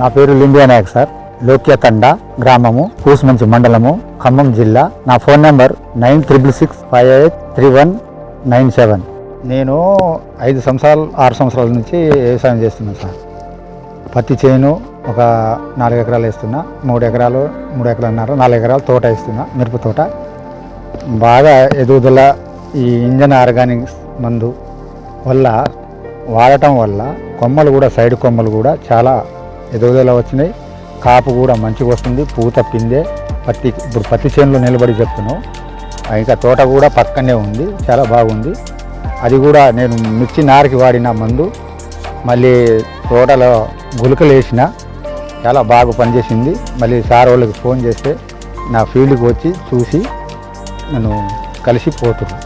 నా పేరు లింబియా నాయక్ సార్. లోక్యతండ గ్రామము కూసుమంచి మండలము ఖమ్మం జిల్లా. నా phone number nine triple six five eight three one nine seven. నేను ఐదు సంవత్సరాలు ఆరు సంవత్సరాల నుంచి వ్యవసాయం చేస్తున్నాను సార్. పత్తి చేను ఒక నాలుగు ఎకరాలు వేస్తున్నా. మూడు ఎకరాలు మూడు ఎకరాలున్నర నాలుగు ఎకరాలు తోట వేస్తున్నా మిరప తోట. బాగా ఎదుగుదల ఈ ఇంజన్ ఆర్గానిక్స్ మందు వల్ల వాడటం వల్ల కొమ్మలు కూడా సైడ్ కొమ్మలు కూడా చాలా ఎదుగుదల వచ్చినాయి. కాపు కూడా మంచిగా వస్తుంది పూత పిందే. పత్తి ఇప్పుడు పత్తి చేనులో నిలబడి చెప్తున్నాం ఇంకా తోట కూడా పక్కనే ఉంది చాలా బాగుంది. అది కూడా నేను మిర్చి నారికి వాడిన మందు. మళ్ళీ తోటలో గులకలు వేసిన చాలా బాగా పనిచేసింది. మళ్ళీ సార్ వాళ్ళకి ఫోన్ చేస్తే నా ఫీల్డ్కి వచ్చి చూసి నన్ను కలిసిపోతున్నాను